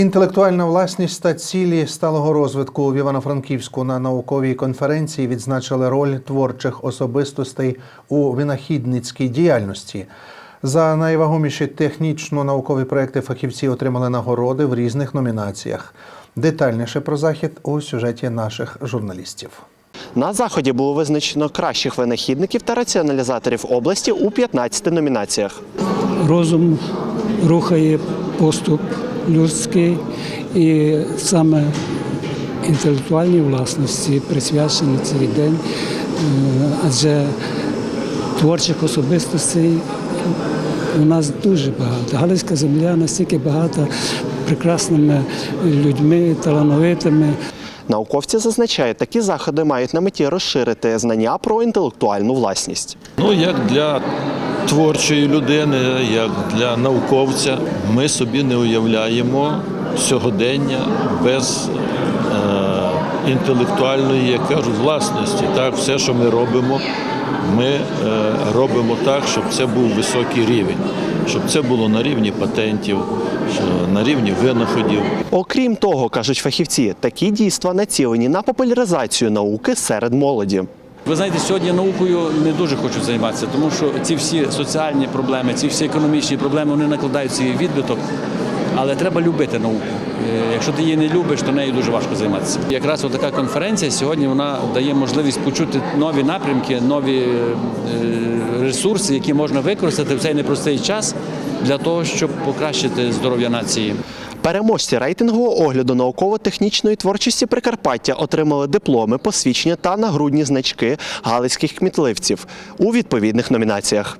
Інтелектуальна власність та цілі сталого розвитку в Івано-Франківську на науковій конференції відзначили роль творчих особистостей у винахідницькій діяльності. За найвагоміші технічно-наукові проекти фахівці отримали нагороди в різних номінаціях. Детальніше про захід у сюжеті наших журналістів. На заході було визначено кращих винахідників та раціоналізаторів області у 15 номінаціях. розум рухає поступ людський і саме інтелектуальній власності присвячений цей день, Е, адже творчих особистостей у нас дуже багато. Галицька земля настільки багата прекрасними людьми, талановитими. Науковці зазначають, такі заходи мають на меті розширити знання про інтелектуальну власність. Ну, як для творчої людини, як для науковця, ми собі не уявляємо сьогодення без е, інтелектуальної, як кажуть, власності. Так, все, що ми робимо, ми е, робимо так, щоб це був високий рівень, щоб це було на рівні патентів, на рівні винаходів. Окрім того, кажуть фахівці, такі дійства націлені на популяризацію науки серед молоді. Ви знаєте, сьогодні наукою не дуже хочуть займатися, тому що ці всі соціальні проблеми, ці всі економічні проблеми вони накладають свій відбиток. Але треба любити науку. Е, Якщо ти її не любиш, то нею дуже важко займатися. Якраз така конференція сьогодні вона дає можливість почути нові напрямки, нові е, ресурси, які можна використати в цей непростий час для того, щоб покращити здоров'я нації. Переможці рейтингового огляду науково-технічної творчості Прикарпаття отримали дипломи, посвідчення та нагрудні значки галицьких кмітливців у відповідних номінаціях.